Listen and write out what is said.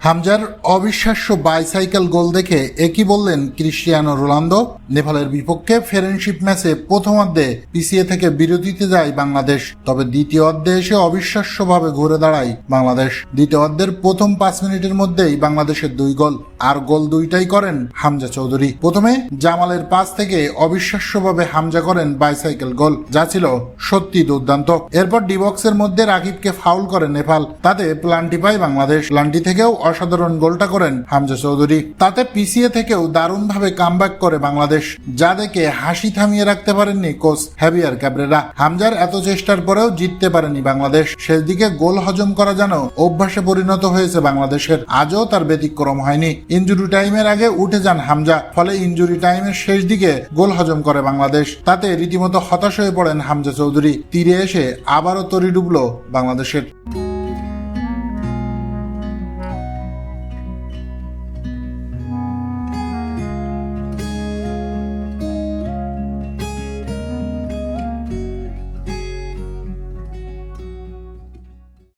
হামজার অবিশ্বাস্য বাইসাইকেল গোল দেখে একই বললেন ক্রিস্টিয়ানো রোনালদো। নেপালের বিপক্ষে ফ্রেন্ডশিপ ম্যাচে প্রথমার্ধে পিছিয়ে থেকে বিরতিতে যায় বাংলাদেশ, তবে দ্বিতীয় অর্ধে এসে অবিশ্বাস্যভাবে ঘুরে দাঁড়ায় বাংলাদেশ। দ্বিতীয় অর্ধের প্রথম পাঁচ মিনিটের মধ্যেই বাংলাদেশের দুই গোল। আর গোল দুইটাই করেন হামজা চৌধুরী। প্রথমে জামালের পাস থেকে অবিশ্বাস্যভাবে হামজা করেন বাইসাইকেল গোল, যা ছিল সত্যি দুর্দান্ত। এরপর ডিবক্সের মধ্যে রাকিবকে ফাউল করে নেপাল। তাতে প্লান্টি পায় বাংলাদেশ। প্লান্টি থেকেও অসাধারণ গোলটা করেন হামজা চৌধুরী। তাতে পিছিয়ে থেকেও দারুণভাবে কামব্যাক করে বাংলাদেশ, যা দেখে হাসি থামিয়ে রাখতে পারেননি কোচ হ্যাভিয়ার ক্যাবরেরা। হামজার এত চেষ্টার পরেও জিততে পারেনি বাংলাদেশ। শেষ দিকে গোল হজম করা যেন অভ্যাসে পরিণত হয়েছে বাংলাদেশের। আজও তার ব্যতিক্রম হয়নি। ইঞ্জুরি টাইমের আগে উঠে যান হামজা, ফলে ইঞ্জুরি টাইমের শেষ দিকে গোল হজম করে বাংলাদেশ। তাতে রীতিমতো হতাশ হয়ে পড়েন হামজা চৌধুরী। তীরে এসে আবারও তরি ডুবল বাংলাদেশের।